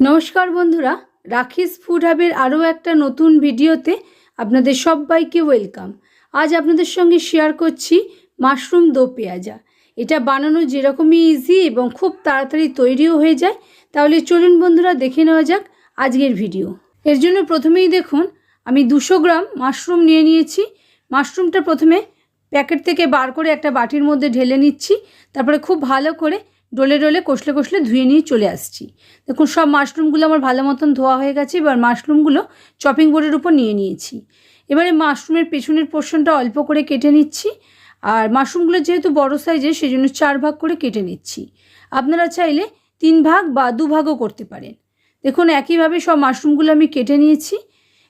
নমস্কার বন্ধুরা, রাখিস ফুড হাবের আরও একটা নতুন ভিডিওতে আপনাদের সবাইকে ওয়েলকাম। আজ আপনাদের সঙ্গে শেয়ার করছি মাশরুম দো পেঁয়াজা। এটা বানানো যেরকমই ইজি এবং খুব তাড়াতাড়ি তৈরিও হয়ে যায়। তাহলে চলুন বন্ধুরা, দেখে নেওয়া যাক আজকের ভিডিও। এর জন্য প্রথমেই দেখুন, আমি দুশো গ্রাম মাশরুম নিয়ে নিয়েছি। মাশরুমটা প্রথমে প্যাকেট থেকে বার করে একটা বাটির মধ্যে ঢেলে নিচ্ছি। তারপরে খুব ভালো করে ডলে ডোলে কষলে কষলে ধুয়ে নিয়ে চলে আসছি। দেখুন, সব মাশরুমগুলো আমার ভালো মতন ধোয়া হয়ে গেছে, এবার মাশরুমগুলো চপিং বোর্ডের উপর নিয়ে নিয়েছি। এবারে মাশরুমের পেছনের পোর্শনটা অল্প করে কেটে নিচ্ছি, আর মাশরুমগুলো যেহেতু বড় সাইজের সেই জন্য চার ভাগ করে কেটে নিচ্ছি। আপনারা চাইলে তিন ভাগ বা দু ভাগও করতে পারেন। দেখুন, একইভাবে সব মাশরুমগুলো আমি কেটে নিয়েছি,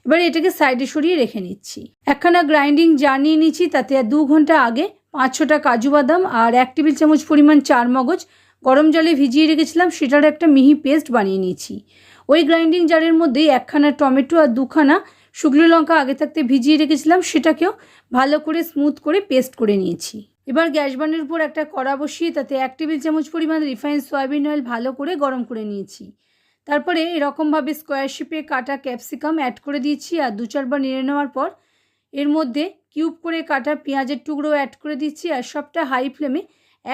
এবারে এটাকে সাইডে সরিয়ে রেখে নিচ্ছি। একখানা গ্রাইন্ডিং জার নিয়ে নিচ্ছি তাতে দু ঘণ্টা আগে পাঁচ ছটা কাজু বাদাম আর এক টেবিল চামচ পরিমাণ চার মগজ গরম জলে ভিজিয়ে রেখেছিলাম, সেটার একটা মিহি পেস্ট বানিয়ে নিয়েছি। ওই গ্রাইন্ডিং জারের মধ্যে একখানা টমেটো আর দুখানা শুকনো লঙ্কা আগে থাকতে ভিজিয়ে রেখেছিলাম, সেটাকেও ভালো করে স্মুথ করে পেস্ট করে নিয়েছি। এবার গ্যাস বানের উপর একটা কড়া বসিয়ে তাতে এক টেবিল চামচ পরিমাণ রিফাইন সয়াবিন অয়েল ভালো করে গরম করে নিয়েছি। তারপরে এরকমভাবে স্কোয়ার শেপে কাটা ক্যাপসিকাম অ্যাড করে দিয়েছি আর দু চারবার নেড়ে নেওয়ার পর এর মধ্যে কিউব করে কাটা পেঁয়াজের টুকরো অ্যাড করে দিচ্ছি আর সবটা হাই ফ্লেমে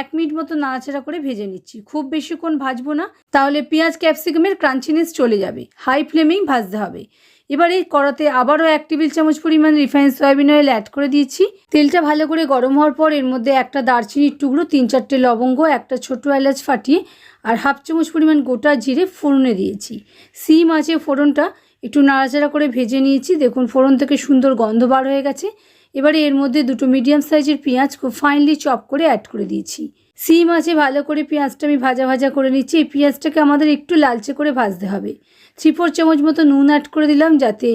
এক মিনিট মতো নাড়াচাড়া করে ভেজে নিচ্ছি। খুব বেশিক্ষণ ভাজবো না, তাহলে পেঁয়াজ ক্যাপসিকামের ক্রাঞ্চিনেস চলে যাবে, হাই ফ্লেমেই ভাজতে হবে। এবার এই কড়াতে আবারও এক টেবিল চামচ পরিমাণ রিফাইন সয়াবিন অয়েল অ্যাড করে দিয়েছি। তেলটা ভালো করে গরম হওয়ার পর এর মধ্যে একটা দারচিনির টুকরো, তিন চারটে লবঙ্গ, একটা ছোটো এলাচ ফাটিয়ে আর হাফ চামচ পরিমাণ গোটা জিরে ফোড়নে দিয়েছি। সিম আছে ফোড়নটা একটু নাড়াচাড়া করে ভেজে নিয়েছি। দেখুন, ফোড়ন থেকে সুন্দর গন্ধ বার হয়ে গেছে। এবারে এর মধ্যে দুটো মিডিয়াম সাইজের পেঁয়াজ খুব ফাইনলি চপ করে অ্যাড করে দিয়েছি। সিম আছে, ভালো করে পেঁয়াজটা আমি ভাজা ভাজা করে নিচ্ছি। এই পেঁয়াজটাকে আমাদের একটু লালচে করে ভাজতে হবে। থ্রি ফোর চামচ মতো নুন অ্যাড করে দিলাম যাতে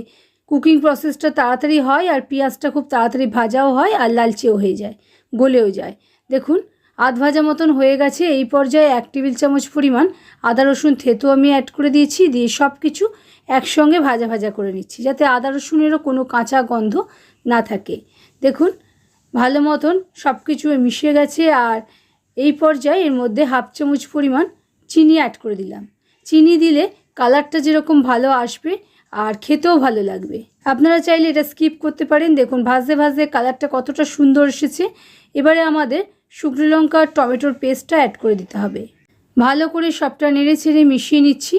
কুকিং প্রসেসটা তাড়াতাড়ি হয় আর পেঁয়াজটা খুব তাড়াতাড়ি ভাজাও হয় আর লালচেও হয়ে যায়, গলেও যায়। দেখুন আধ ভাজা মতন হয়ে গেছে। এই পর্যায়ে এক টেবিল চামচ পরিমাণ আদা, রসুন, থেতো আমি অ্যাড করে দিয়েছি। দিয়ে সব কিছু একসঙ্গে ভাজা ভাজা করে নিচ্ছি যাতে আদা, রসুনেরও কোনো কাঁচা গন্ধ না থাকে। দেখুন, ভালো মতন সব কিছু মিশে গেছে আর এই পর্যায়ে এর মধ্যে হাফ চামচ পরিমাণ চিনি অ্যাড করে দিলাম। চিনি দিলে কালারটা যেরকম ভালো আসবে আর খেতেও ভালো লাগবে। আপনারা চাইলে এটা স্কিপ করতে পারেন। দেখুন, ভাজতে ভাজতে কালারটা কতটা সুন্দর এসেছে। এবারে আমাদের শুকনো লঙ্কা আর টমেটোর পেস্টটা অ্যাড করে দিতে হবে। ভালো করে সবটা নেড়ে ছেড়ে মিশিয়ে নিচ্ছি।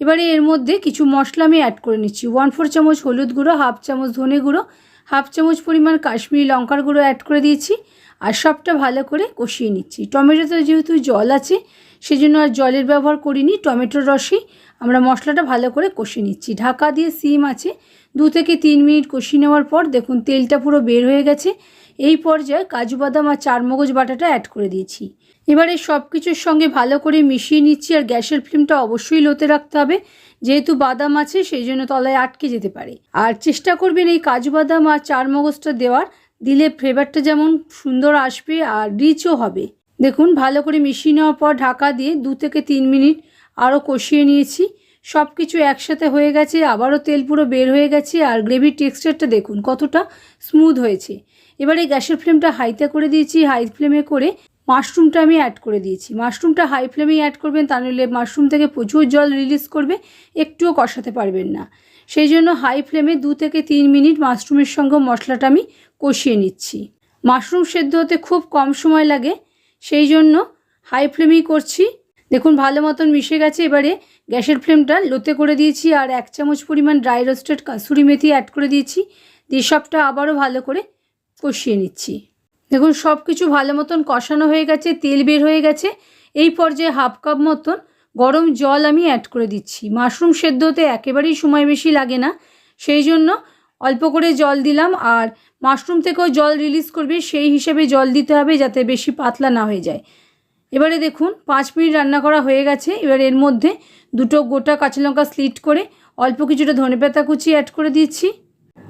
এবারে এর মধ্যে কিছু মশলা আমি অ্যাড করে নিচ্ছি। ওয়ান ফোর চামচ হলুদ গুঁড়ো হাফ চামচ ধনে গুঁড়ো হাফ চামচ পরিমাণ কাশ্মীরি লঙ্কার গুঁড়ো অ্যাড করে দিয়েছি, আর সবটা ভালো করে কষিয়ে নিচ্ছি। টমেটোতে যেহেতু জল আছে, সেজন্য আর জলের ব্যবহার করিনি, টমেটোর রসেই। আমরা মশলাটা ভালো করে কষিয়ে নিচ্ছি। ঢাকা দিয়ে সিম আছে, দু থেকে তিন মিনিট কষিয়ে নেওয়ার পর দেখুন তেলটা পুরো বের হয়ে গেছে। এই পর্যায়ে কাজু বাদাম আর চারমগজ বাটাটা অ্যাড করে দিয়েছি। এবারে সব কিছুর সঙ্গে ভালো করে মিশিয়ে নিচ্ছি আর গ্যাসের ফ্লেমটা অবশ্যই লোতে রাখতে হবে। যেহেতু বাদাম আছে সেই জন্য তলায় আটকে যেতে পারে। আর চেষ্টা করবেন এই কাজু বাদাম আর চারমগজটা দেওয়ার। দিলে ফ্লেভারটা যেমন সুন্দর আসবে আর রিচও হবে। দেখুন, ভালো করে মিশিয়ে নেওয়ার পর ঢাকা দিয়ে দু থেকে তিন মিনিট আরও কষিয়ে নিয়েছি। সব কিছু একসাথে হয়ে গেছে, আবারও তেল পুরো বের হয়ে গেছে আর গ্রেভির টেক্সচারটা দেখুন কতটা স্মুথ হয়েছে। এবারে গ্যাসের ফ্লেমটা হাইতে করে দিয়েছি, হাই ফ্লেমে করে মাশরুমটা আমি অ্যাড করে দিয়েছি। মাশরুমটা হাই ফ্লেমেই অ্যাড করবেন, তা নইলে মাশরুম থেকে প্রচুর জল রিলিজ করবে, একটুও কষাতে পারবেন না। সেই জন্য হাই ফ্লেমে দু থেকে তিন মিনিট মাশরুমের সঙ্গে মশলাটা আমি কষিয়ে নিচ্ছি। মাশরুম সেদ্ধ হতে খুব কম সময় লাগে, সেই জন্য হাই ফ্লেমেই করছি। দেখুন, ভালো মতন মিশে গেছে, এবারে গ্যাসের ফ্লেমটা লোতে করে দিয়েছি আর এক চামচ পরিমাণ dry roasted kasuri methi add করে দিয়েছি। দিয়ে সবটা আবারও ভালো করে কষিয়ে নিচ্ছি। দেখুন সব কিছু ভালো মতন কষানো হয়ে গেছে, তেল বের হয়ে গেছে। এই পর্যায়ে হাফ কাপ মতন গরম জল আমি অ্যাড করে দিচ্ছি। মাশরুম সেদ্ধ হতে একেবারেই সময় বেশি লাগে না, সেই জন্য অল্প করে জল দিলাম। আর মাশরুম থেকেও জল রিলিজ করবে, সেই হিসেবে জল দিতে হবে যাতে বেশি পাতলা না হয়ে যায়। এবারে দেখুন, পাঁচ মিনিট রান্না করা হয়ে গেছে। এবার এর মধ্যে দুটো গোটা কাঁচা লঙ্কা স্লিট করে অল্প কিছুটা ধনেপাতা কুচি অ্যাড করে দিয়েছি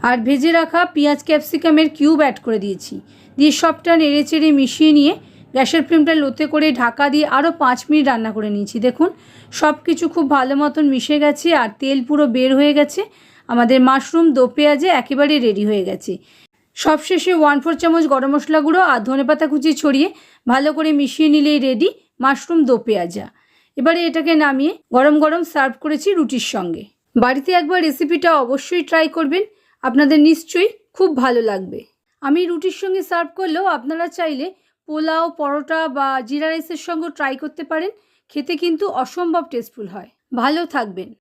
আর ভেজে রাখা পেঁয়াজ ক্যাপসিকামের কিউব অ্যাড করে দিয়েছি। দিয়ে সবটা নেড়ে চেড়ে মিশিয়ে নিয়ে গ্যাসের ফ্লেমটা লোতে করে ঢাকা দিয়ে আরও পাঁচ মিনিট রান্না করে নিয়েছি। দেখুন সব কিছু খুব ভালো মতন মিশে গেছে আর তেল পুরো বের হয়ে গেছে। আমাদের মাশরুম দো পেঁয়াজে একেবারে রেডি হয়ে গেছে। সবশেষে ওয়ান ফোর চামচ গরম মশলা গুঁড়ো আর ধনেপাতা কুচি ছড়িয়ে ভালো করে মিশিয়ে নিলেই রেডি মাশরুম দো পেঁয়াজা। এবারে এটাকে নামিয়ে গরম গরম সার্ভ করেছি রুটির সঙ্গে। বাড়িতে একবার রেসিপিটা অবশ্যই ট্রাই করবেন। আপনাদের নিশ্চয়ই খুব ভালো লাগবে। আমি রুটির সঙ্গে সার্ভ করলেও আপনারা চাইলে পোলাও, পরোটা বা জিরা রাইসের সঙ্গে ট্রাই করতে পারেন। খেতে কিন্তু অসম্ভব টেস্টফুল হয়। ভালো থাকবেন।